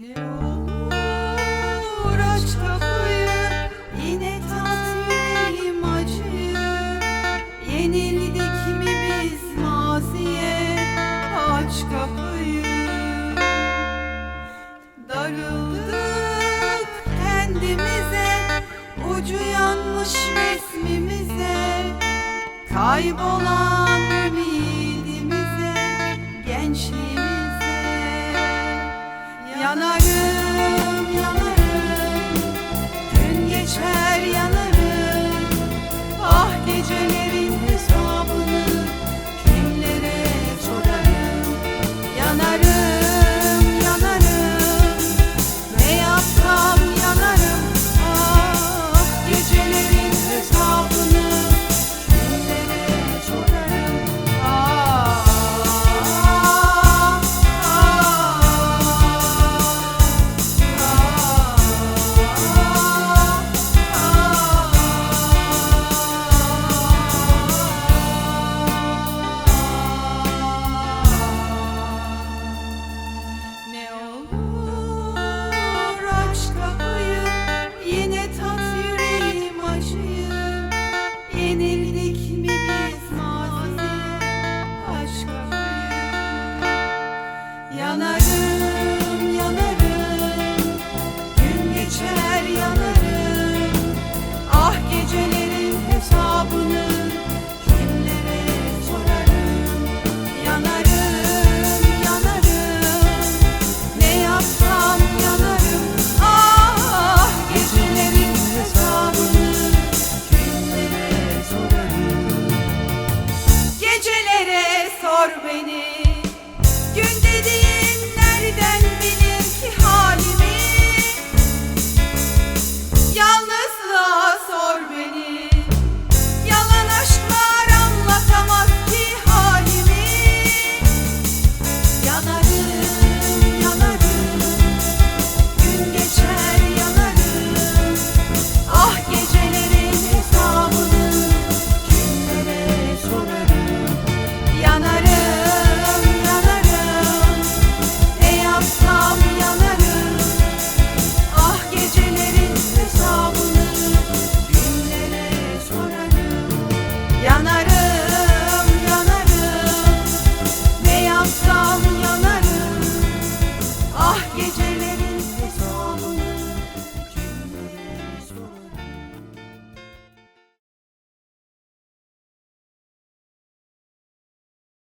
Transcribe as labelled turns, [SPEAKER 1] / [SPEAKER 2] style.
[SPEAKER 1] Ne olur aç kapıyı Yine tat yüreğim acıyı Yenildik mi biz maziye Aç kapıyı. Darıldık kendimize Ucu yanmış resmimize. Kaybolan ümidimize Gençliğimize yanarım Yanarım, yanarım, gün geçer yanarım. Ah gecelerin hesabını kimlere sorarım? Yanarım, yanarım, ne yapsam yanarım. Ah gecelerin hesabını kimlere sorarım? Gecelere sor beni.